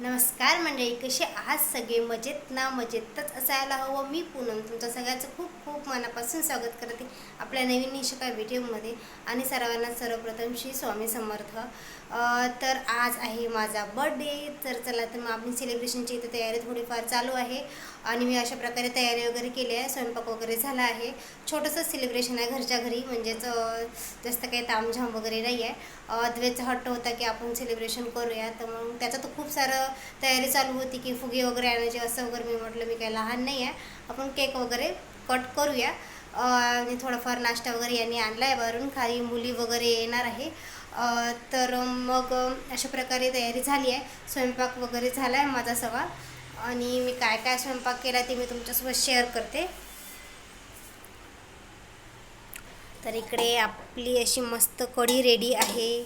नमस्कार मंडळी कसे आहात सगळे? मजेत ना मजेतच असायला हवं. मी पूनम तुमचं सगळ्याचं खूप खूप मनापासून स्वागत करते आपल्या नवीन निशका व्हिडिओमध्ये. आणि सर्वांना सर्वप्रथम श्री स्वामी समर्थ. तर आज आहे माझा बर्थडे तर चला तर मग आपली सेलिब्रेशनची इथं तयारी थोडीफार चालू आहे. आणि मी अशा प्रकारे तयारी वगैरे केली आहे. स्वयंपाक वगैरे झाला आहे. छोटंसं सेलिब्रेशन आहे घरच्या घरी. म्हणजेच जास्त काही तामझाम वगैरे नाही आहे अद्वैतचा हट्ट होता की आपण सेलिब्रेशन करूया. तर मग त्याचं तर खूप सारं तयारी चालू होती की फुगे वगैरे आणायचे असं वगैरे मी म्हटलं मी काही लहान नाही आहे आपण केक वगैरे कट करूया. आणि थोडाफार नाश्ता वगैरे यांनी आणला आहे वरून खाली मुली वगैरे येणार आहे. तर मग अशा प्रकारे तयारी झाली आहे. स्वयंपाक वगैरे झाला आहे माझा सवा आणि मी काय काय स्वयंपाक केला ते मी तुमच्यासोबत शेअर करते. तर इकडे आपली अशी मस्त कढी रेडी आहे.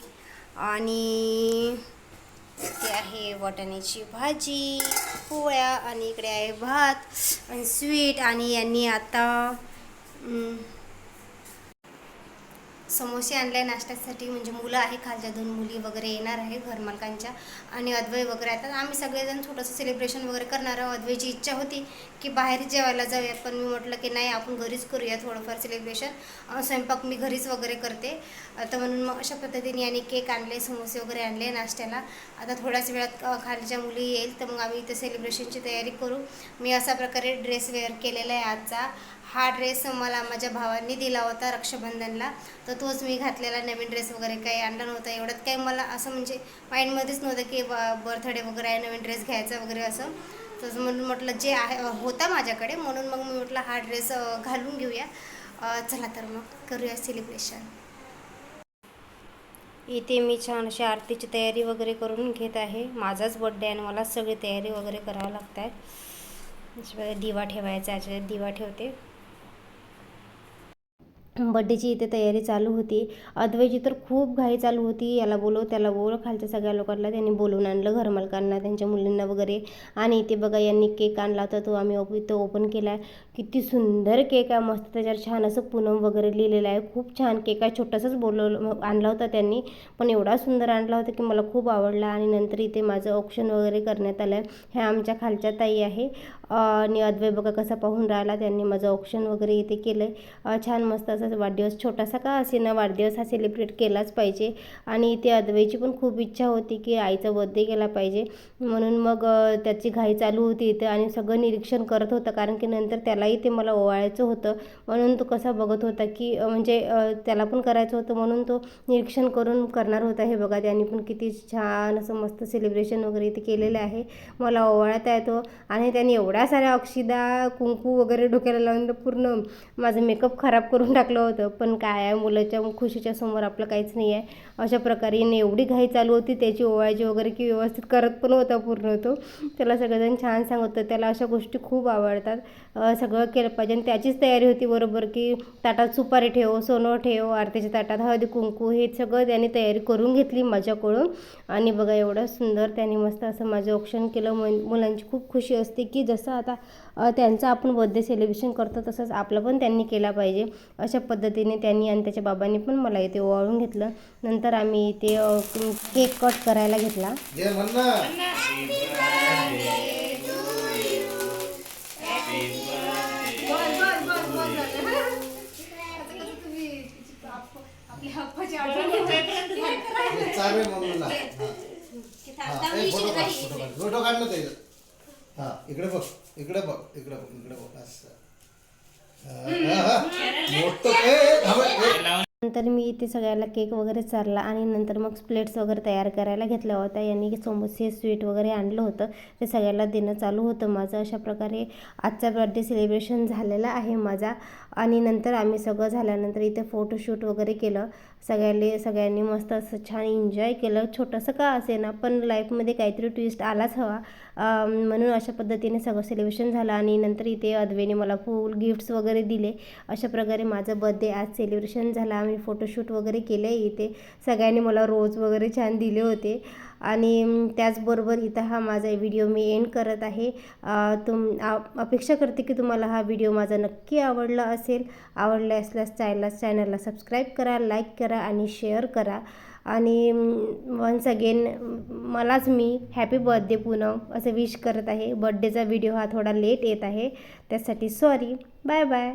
आणि ते आहे वाटाण्याची भाजी पोळ्या आणि इकडे आहे भात आणि स्वीट आणि यांनी आता समोसे आणले नाश्त्यासाठी म्हणजे मुलं आहे खालच्या दोन मुली वगैरे येणार आहे घरमालकांच्या आणि अद्वय वगैरे येतात आम्ही सगळेजण थोडंसं सेलिब्रेशन वगैरे करणार आहोत. अद्वैची इच्छा होती की बाहेर जेवायला जाऊया पण मी म्हटलं की नाही आपण घरीच करूया थोडंफार सेलिब्रेशन स्वयंपाक मी घरीच वगैरे करते. तर म्हणून मग अशा पद्धतीने यांनी केक आणले समोसे वगैरे आणले नाश्त्याला. आता थोड्याच वेळात खालच्या मुली येईल तर मग आम्ही इथे सेलिब्रेशनची तयारी करू. मी अशा प्रकारे ड्रेस वेअर केलेला आहे आजचा. हा ड्रेस मला माझ्या भावांनी दिला होता रक्षाबंधनला. तर तोच मी घातलेला नवीन ड्रेस वगैरे काही आणला नव्हता एवढ्यात काही मला असं म्हणजे माइंडमध्येच नव्हतं की बर्थडे वगैरे आहे नवीन ड्रेस घ्यायचा वगैरे असं. तसं म्हणून म्हटलं जे आहे होता माझ्याकडे म्हणून मग मी म्हटलं हा ड्रेस घालून घेऊया. चला तर मग करूया सेलिब्रेशन इथे मी छान अशी आरतीची तयारी वगैरे करून घेत आहे. माझाच बड्डे आहे आणि मला सगळी तयारी वगैरे करावं लागत आहे. दिवा ठेवायचा आहे दिवा ठेवते. बड्डेची इथे तयारी चालू होती. अद्वैची तर खूप घाई चालू होती. याला बोलव त्याला बोलव. खालच्या सगळ्या लोकांना त्यांनी बोलवून आणलं घरमालकांना त्यांच्या मुलींना वगैरे. आणि इथे बघा यांनी केक आणला होता. तो आम्ही ओप- इथं ओपन केला आहे किती सुंदर केक आहे. मस्त त्याच्यावर छान असं पूनम वगैरे लिहिलेलं आहे. खूप छान केक आहे. छोटासाच बोलवलं आणला होता त्यांनी. पण एवढा सुंदर आणला होता की मला खूप आवडला. आणि नंतर इथे माझं ऑप्शन वगैरे करण्यात आलं आहे ह्या आमच्या खालच्या ताई आहे. आणि अद्वै बघा कसा पाहून राहिला. त्यांनी माझं ऑप्शन वगैरे इथे केलं आहे छान मस्त असं वाढदिवस छोटासा का असेना वाढदिवस हा सेलिब्रेट केलाच पाहिजे. आणि इथे अद्वैची पण खूप इच्छा होती की आईचा बर्थडे केला पाहिजे. म्हणून मग त्याची घाई चालू होती इथं आणि सगळं निरीक्षण करत होतं. कारण की नंतर त्यालाही ते मला ओवाळायचं होतं. म्हणून तो कसा बघत होता की म्हणजे त्याला पण करायचं होतं. म्हणून तो निरीक्षण करून करणार होता. हे बघा त्यांनी पण किती छान असं मस्त सेलिब्रेशन वगैरे इथे केलेलं आहे. मला ओवाळता येतो. आणि त्यांनी एवढ्या साऱ्या अक्षिदा कुंकू वगैरे डोक्याला लावून पूर्ण माझं मेकअप खराब करून टाकलं. होतं पण काय आहे मुलाच्या खुशीच्या समोर आपलं काहीच नाही आहे. अशा प्रकारे हिने एवढी घाई चालू होती त्याची ओवायची वगैरे की व्यवस्थित करत पण होता पूर्ण तो. त्याला सगळेजण छान सांगत होतं त्याला अशा गोष्टी खूप आवडतात. सगळं केलं पाहिजे आणि त्याचीच तयारी होती बरोबर की ताटात सुपारी ठेव सोनं ठेव आरतीच्या ताटात हळदी कुंकू हे सगळं त्यांनी तयारी करून घेतली माझ्याकडून. आणि बघा एवढं सुंदर त्याने मस्त असं माझं औक्षण केलं. मु मुलांची खूप खुशी असते की जसं आता त्यांचं त्यांचा आपण बर्थडे सेलिब्रेशन करतो तसंच आपलं पण त्यांनी केला पाहिजे. अशा पद्धतीने त्यांनी आणि त्याच्या बाबांनी पण मला इथे ओवाळून घेतलं. नंतर आम्ही इथे केक कट करायला घेतला. फोटो काढलं ते हा इकडे बघ इकडे बघ इकडे बघ इकडे बघ. असं. मोठं त्यानंतर मी इथे सगळ्याला केक वगैरे चारला आणि नंतर मग प्लेट्स वगैरे तयार करायला घेतल्या होत्या. यांनी समोसे स्वीट वगैरे आणलं होतं. ते सगळ्याला देणं चालू होतं माझं. अशा प्रकारे आजचा बर्थडे सेलिब्रेशन झालेला आहे माझा. आणि नंतर आम्ही सगळं झाल्यानंतर इथे फोटोशूट वगैरे केलं. सगळ्याले सगळ्यांनी मस्त असं छान एन्जॉय केलं. छोटंसं का असे ना पण लाईफमध्ये काहीतरी ट्विस्ट आलाच हवा. म्हणून अशा पद्धतीने सगळं सेलिब्रेशन झालं आणि नंतर इथे अद्वेने मला फुल गिफ्ट्स वगैरे दिले. अशा प्रकारे माझं बर्थडे आज सेलिब्रेशन झाला. आम्ही फोटोशूट वगैरे केले इथे. सगळ्यांनी मला रोज वगैरे छान दिले होते. आणि त्याचबरोबर इथं हा माझा व्हिडिओ मी एंड करत आहे. तुम अपेक्षा करते की तुम्हाला हा व्हिडिओ माझा नक्की आवडला असेल. आवडला असल्यास चॅनला चॅनलला सबस्क्राईब करा लाईक करा आणि शेअर करा. आणि वन्स अगेन मलाच मी हॅपी बर्थडे पूनम असं विश करत आहे. बर्थडेचा व्हिडिओ हा थोडा लेट येत आहे. त्यासाठी सॉरी बाय बाय